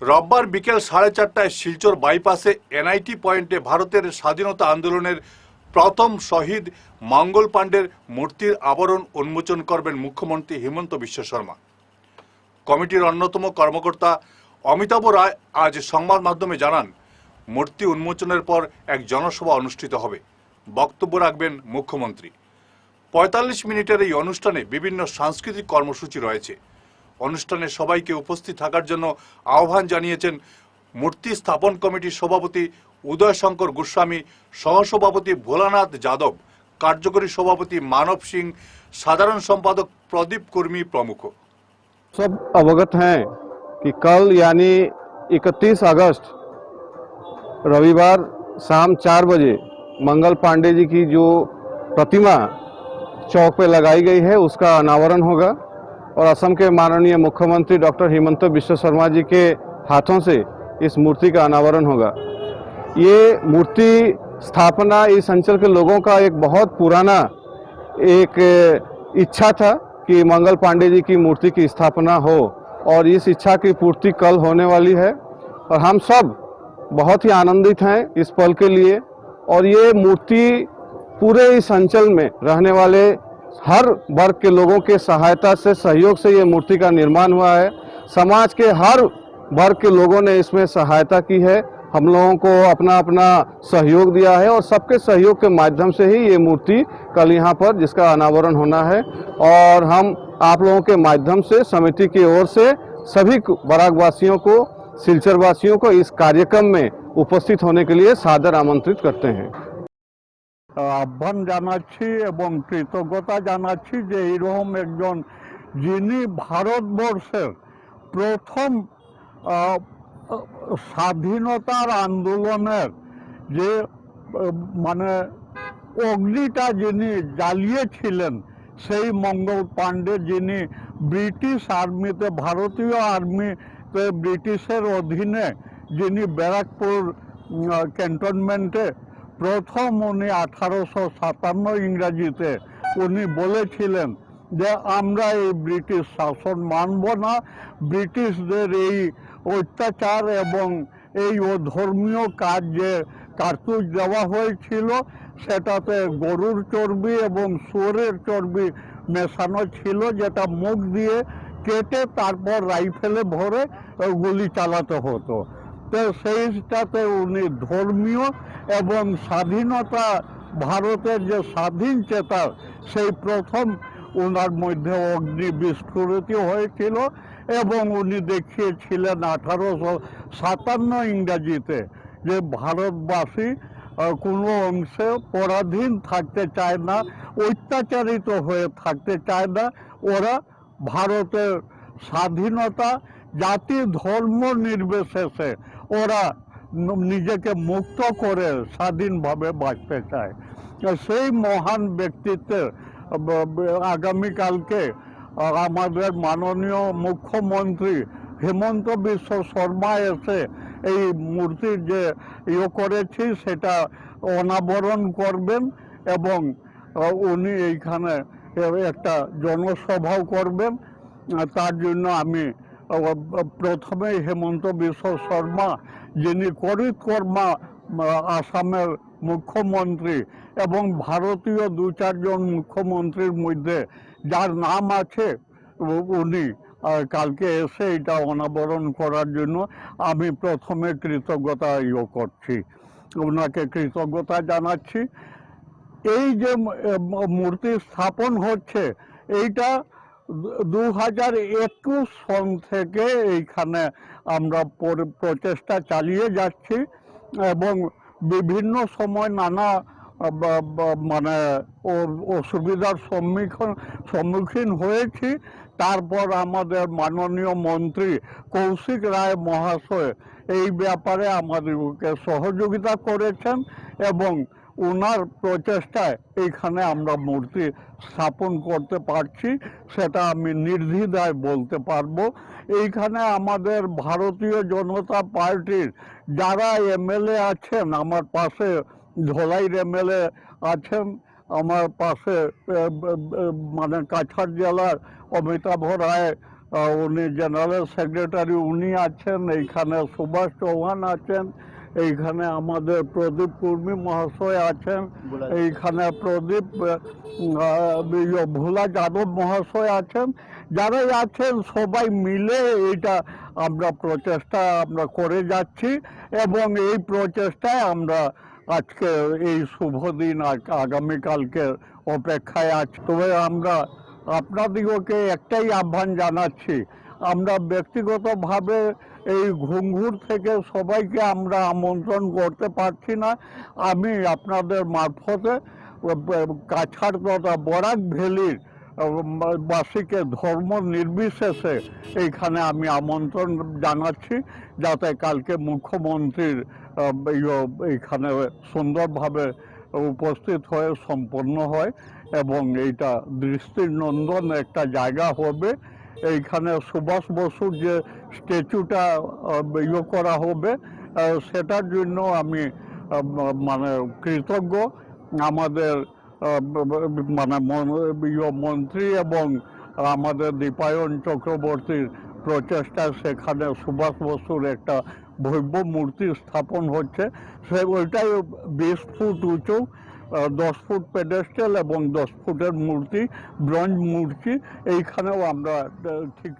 রোববার বিকেল সাড়ে চারটায় শিলচর বাইপাসে এনআইটি পয়েন্টে ভারতের স্বাধীনতা আন্দোলনের প্রথম শহীদ মঙ্গল পাণ্ডের মূর্তির আবরণ উন্মোচন করবেন মুখ্যমন্ত্রী হিমন্ত বিশ্ব শর্মা। কমিটির অন্যতম কর্মকর্তা অমিতাভ রায় আজ সংবাদ মাধ্যমে জানান, মূর্তি উন্মোচনের পর এক জনসভা অনুষ্ঠিত হবে। বক্তব্য রাখবেন মুখ্যমন্ত্রী। পঁয়তাল্লিশ মিনিটের এই অনুষ্ঠানে বিভিন্ন সাংস্কৃতিক কর্মসূচি রয়েছে। অনুষ্ঠানে সবাইকে উপস্থিত থাকার জন্য আহ্বান জানিয়েছেন মূর্তি স্থাপন কমিটির সভাপতি উদয় শঙ্কর গোস্বামী সহসভাপতি ভোলানাথ যাদব কার্যকরী সভাপতি মানব সিং সাধারণ সম্পাদক প্রদীপ কর্মী প্রমুখ सब अवगत हैं कि कल यानी 31 अगस्त रविवार शाम चार बजे मंगल पांडे जी की जो प्रतिमा चौक पे लगाई गई है उसका अनावरण होगा और असम के माननीय मुख्यमंत्री डॉक्टर हिमंत बिश्व शर्मा जी के हाथों से इस मूर्ति का अनावरण होगा। ये मूर्ति स्थापना इस अंचल के लोगों का एक बहुत पुराना एक इच्छा था कि मंगल पांडे जी की मूर्ति की स्थापना हो और इस इच्छा की पूर्ति कल होने वाली है और हम सब बहुत ही आनंदित हैं इस पल के लिए और ये मूर्ति पूरे इस अंचल में रहने वाले हर वर्ग के लोगों के सहायता से, सहयोग से ये मूर्ति का निर्माण हुआ है। समाज के हर वर्ग के लोगों ने इसमें सहायता की है। हम लोगों को अपना अपना सहयोग दिया है और सबके सहयोग के माध्यम से ही ये मूर्ति कल यहाँ पर जिसका अनावरण होना है और हम आप लोगों के माध्यम से, समिति की ओर से सभी बराकवासियों को सिलचर वासियों को इस कार्यक्रम में उपस्थित होने के लिए सादर आमंत्रित करते हैं। আহ্বান জানাচ্ছি এবং কৃতজ্ঞতা জানাচ্ছি যে এইরকম একজন যিনি ভারতবর্ষের প্রথম স্বাধীনতার আন্দোলনের যে মানে অগ্নিটা যিনি জ্বালিয়েছিলেন, সেই মঙ্গল পাণ্ডে যিনি ব্রিটিশ আর্মিতে, ভারতীয় আর্মিতে ব্রিটিশের অধীনে যিনি ব্যারাকপুর ক্যান্টনমেন্টে প্রথম উনি আঠারোশো সাতান্ন ইংরাজিতে উনি বলেছিলেন যে, আমরা এই ব্রিটিশ শাসন মানব না। ব্রিটিশদের এই অত্যাচার এবং এই ধর্মীয় কাজ যে কার্তুজ দেওয়া হয়েছিল। সেটাতে গরুর চর্বি এবং শুয়োরের চর্বি মেশানো ছিল, যেটা মুখ দিয়ে কেটে তারপর রাইফেলে ভরে গুলি চালাতে হতো। তো সেইটাতে উনি ধর্মীয় এবং স্বাধীনতা, ভারতের যে স্বাধীন চেতার সেই প্রথম ওনার মধ্যে অগ্নি বিস্ফোরিত হয়েছিল এবং উনি দেখিয়েছিলেন আঠারোশো সাতান্ন ইংরাজিতে যে ভারতবাসী কোনো অংশে পরাধীন থাকতে চায় না, অত্যাচারিত হয়ে থাকতে চায় না, ওরা ভারতের স্বাধীনতা জাতি ধর্ম নির্বিশেষে ওরা নিজেকে মুক্ত করে স্বাধীনভাবে বাঁচতে চায়। সেই মহান ব্যক্তিত্বের আগামীকালকে আমাদের মাননীয় মুখ্যমন্ত্রী হেমন্ত বিশ্ব শর্মা এসে এই মূর্তির যে ইয়ে করেছি, সেটা অনাবরণ করবেন এবং উনি এইখানে একটা জনসভাও করবেন। তার জন্য আমি প্রথমে হেমন্ত বিশ্ব শর্মা, যিনি করিত কর্মা আসামের মুখ্যমন্ত্রী এবং ভারতীয় দু চারজন মুখ্যমন্ত্রীর মধ্যে, যার নাম আছে উনি। কালকে এসে এটা অনাবরণ করার জন্য আমি প্রথমে কৃতজ্ঞতা ইয়ে করছি। ওনাকে কৃতজ্ঞতা জানাচ্ছি। এই যে মূর্তি স্থাপন হচ্ছে, এইটা দু হাজার একুশ সন থেকে এইখানে আমরা প্রচেষ্টা চালিয়ে যাচ্ছি এবং বিভিন্ন সময় নানা মানে অসুবিধার সম্মুখীন সম্মুখীন হয়েছি। তারপর আমাদের মাননীয় মন্ত্রী কৌশিক রায় মহাশয় এই ব্যাপারে আমাদেরকে সহযোগিতা করেছেন এবং ওনার প্রচেষ্টায় এইখানে আমরা মূর্তি স্থাপন করতে পারছি, সেটা আমি নির্দ্বিধায় বলতে পারব। এইখানে আমাদের ভারতীয় জনতা পার্টির যারা এমএলএ আছেন, আমার পাশে ধলাইর এমএলএ আছেন, আমার পাশে মানে কাছাড় জেলার অমিতাভ রায় উনি জেনারেল সেক্রেটারি উনি আছেন, এইখানে সুভাষ চৌহান আছেন এইখানে আমাদের প্রদীপ কুর্মী মহাশয় আছেন। এইখানে প্রদীপ ইয়ে, ভোলা যাদব মহাশয় আছেন। যারাই আছেন সবাই মিলে এটা আমরা প্রচেষ্টা আমরা করে যাচ্ছি এবং এই প্রচেষ্টায় আমরা আজকে এই শুভ দিন আগামীকালকে অপেক্ষায় আছি। তবে আমরা আপনাদিগকে একটাই আহ্বান জানাচ্ছি আমরা ব্যক্তিগতভাবে এই ঘুঙ্গুর থেকে সবাইকে আমরা আমন্ত্রণ করতে পারছি না। আমি আপনাদের মারফতে কাছাড় তথা বরাক ভ্যালির বাসীকে ধর্ম নির্বিশেষে এইখানে আমি আমন্ত্রণ জানাচ্ছি, যাতে কালকে মুখ্যমন্ত্রীর এইখানে সুন্দরভাবে উপস্থিত হয়ে সম্পন্ন হয় এবং এইটা দৃষ্টিনন্দন একটা জায়গা হবে। এইখানে সুভাষ বসুর যে স্ট্যাচুটা ইয়ে করা হবে সেটার জন্য আমি মানে কৃতজ্ঞ। আমাদের মানে ইয়ে মন্ত্রী এবং আমাদের দীপায়ন চক্রবর্তীর প্রচেষ্টা, সেখানে সুভাষ বসুর একটা ভব্য মূর্তি স্থাপন হচ্ছে। সে ওইটাই বিশ ফুট উঁচু। দশ ফুট পেডেস্টাল এবং দশ ফুটের মূর্তি ব্রঞ্জ মূর্তি এইখানেও আমরা ঠিক